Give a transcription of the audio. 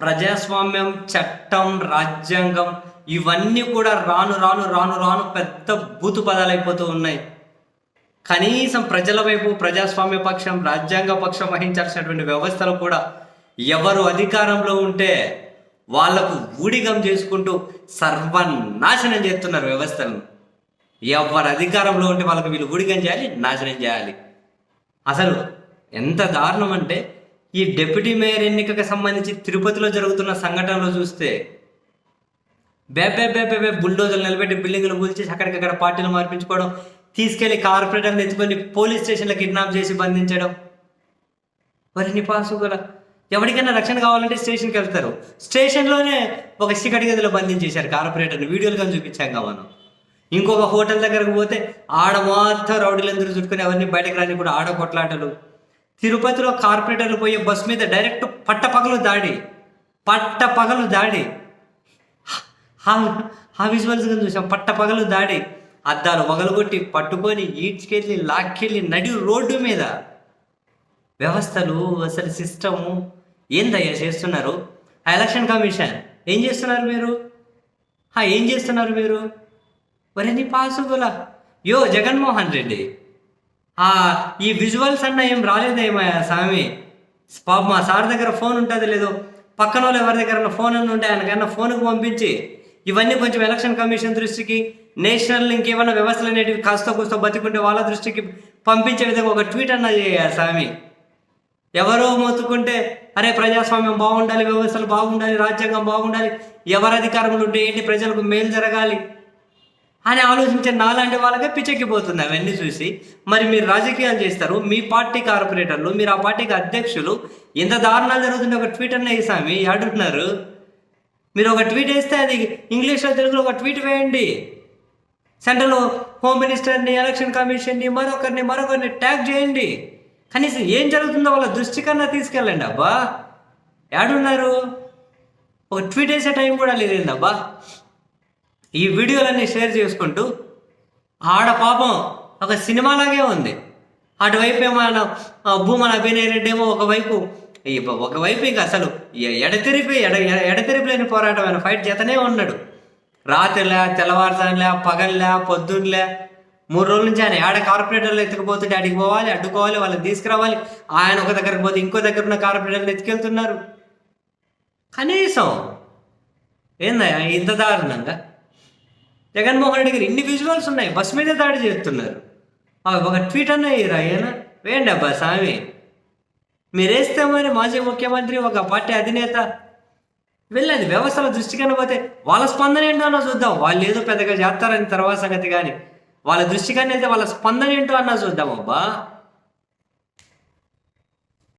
ప్రజాస్వామ్యం చట్టం రాజ్యాంగం ఇవన్నీ కూడా రాను రాను రాను రాను పెద్ద బూతు పదాలు అయిపోతూ ఉన్నాయి. కనీసం ప్రజల వైపు ప్రజాస్వామ్య పక్షం రాజ్యాంగ పక్షం వహించాల్సినటువంటి వ్యవస్థలు కూడా ఎవరు అధికారంలో ఉంటే వాళ్ళకు ఊడిగం చేసుకుంటూ సర్వనాశనం చేస్తున్నారు వ్యవస్థలను. ఎవరు అధికారంలో ఉంటే వాళ్ళకి వీళ్ళు ఊడిగం చేయాలి నాశనం చేయాలి. అసలు ఎంత దారుణం అంటే ఈ డెప్యూటీ మేయర్ ఎన్నికకు సంబంధించి తిరుపతిలో జరుగుతున్న సంఘటనలో చూస్తే బేబే బేబే బే బుల్డోజర్లు నిలబెట్టి బిల్డింగ్లు కూల్చేసి అక్కడికక్కడ పార్టీలు మార్పించుకోవడం తీసుకెళ్ళి కార్పొరేటర్ని ఎత్తుకొని పోలీస్ స్టేషన్లో కిడ్నాప్ చేసి బంధించడం. మరి పాసుగల ఎవరికైనా రక్షణ కావాలంటే స్టేషన్కి వెళ్తారు. స్టేషన్లోనే ఒక సికటి గదిలో బంధించేశారు కార్పొరేటర్ని. వీడియోలు కానీ చూపించాం కదా మనం. ఇంకొక హోటల్ దగ్గరకు పోతే ఆడ మాత్రం రౌడీలందరూ చుట్టుకొని ఎవరిని బయటకు రాని కూడా ఆడ కొట్లాటలు. తిరుపతిలో కార్పొరేటర్లు పోయే బస్సు మీద డైరెక్ట్ పట్ట పగలు దాడి. పట్ట పగలు దాడి ఆ- ఆ విజువల్స్ చూసాం. పట్ట పగలు దాడి. అద్దాలు మొగలుగొట్టి పట్టుకొని ఈడ్చుకెళ్ళి లాక్కెళ్ళి నడి రోడ్డు మీద. వ్యవస్థలు అసలు సిస్టము ఏందయ్యా చేస్తున్నారు? ఆ ఎలక్షన్ కమిషన్ ఏం చేస్తున్నారు మీరు? ఏం చేస్తున్నారు మీరు? మరి నీ పాసుగుల. యో జగన్మోహన్ రెడ్డి. ఈ విజువల్స్ అన్న ఏం రాలేదేమయ్యా స్వామి. పాప మా సార్ దగ్గర ఫోన్ ఉంటుంది లేదో పక్కన వాళ్ళు ఎవరి దగ్గర ఫోన్ అన్న ఉంటే ఆయనకన్నా ఫోన్కి పంపించి ఇవన్నీ కొంచెం ఎలక్షన్ కమిషన్ దృష్టికి నేషనల్ ఇంకేమైనా వ్యవస్థలు అనేటివి కాస్త కూస్త బతికుంటే వాళ్ళ దృష్టికి పంపించే విధంగా ఒక ట్వీట్ అన్న చేయాలి స్వామి. ఎవరో మొత్తుకుంటే అరే ప్రజాస్వామ్యం బాగుండాలి వ్యవస్థలు బాగుండాలి రాజ్యాంగం బాగుండాలి ఎవరు అధికారంలో ఉంటే ఏంటి ప్రజలకు మేలు జరగాలి? అని ఆలోచించే నాలాంటి వాళ్ళకే పిచ్చెక్కిపోతుంది అవన్నీ చూసి. మరి మీరు రాజకీయాలు చేస్తారు మీ పార్టీ కార్పొరేటర్లు మీరు ఆ పార్టీకి అధ్యక్షులు ఎంత దారుణాలు జరుగుతుంటే ఒక ట్వీట్ అన్న వేసామి అడుగుతున్నారు మీరు ఒక ట్వీట్ వేస్తే అది ఇంగ్లీష్లో తెలుగులో ఒక ట్వీట్ వేయండి. సెంట్రల్ హోమ్ మినిస్టర్ని ఎలక్షన్ కమిషన్ని మరొకరిని మరొకరిని ట్యాగ్ చేయండి. కనీసం ఏం జరుగుతుందో వాళ్ళ దృష్టి కన్నా తీసుకెళ్ళండి అబ్బా. ఏడున్నారు ఒక ట్వీట్ వేసే టైం కూడా లేదేందబ్బా ఈ వీడియోలన్నీ షేర్ చేసుకుంటూ ఆడ పాపం ఒక సినిమాలాగే ఉంది. అటువైపు ఏమో భూమన అభినయ రెడ్డి ఏమో ఒకవైపు ఈ ఒకవైపు ఇంకా అసలు ఎడతెరిపి ఎడ ఎడతెరిపి లేని పోరాటం ఆయన ఫైట్ చేతనే ఉన్నాడు. రాత్రిలే తెల్లవారుజానులే పగల్లే పొద్దున్నలే మూడు రోజుల నుంచి ఆయన ఆడ కార్పొరేటర్లు ఎత్తుకుపోతుంటే అడిగి పోవాలి అడ్డుకోవాలి వాళ్ళని తీసుకురావాలి ఆయన ఒక దగ్గరకు పోతే ఇంకో దగ్గర ఉన్న కార్పొరేటర్లు ఎత్తుకెళ్తున్నారు. కనీసం ఏందా ఇంత దారుణంగా? జగన్మోహన్ రెడ్డి గారు ఇన్ని విజువల్స్ ఉన్నాయి బస్ మీద దాడి చేస్తున్నారు. ఒక ట్వీట్ అన్న ఆయన వేయండి అబ్బా స్వామి మీరేస్తే మరి మాజీ ముఖ్యమంత్రి ఒక పార్టీ అధినేత వెళ్ళండి వ్యవస్థల దృష్టి పోతే వాళ్ళ స్పందన ఏంటో అన్న చూద్దాం. వాళ్ళు ఏదో పెద్దగా చేస్తారని తర్వాత సంగతి కానీ వాళ్ళ దృష్టి కానీ వెళ్తే వాళ్ళ స్పందన ఏంటో అన్న చూద్దాం అబ్బా.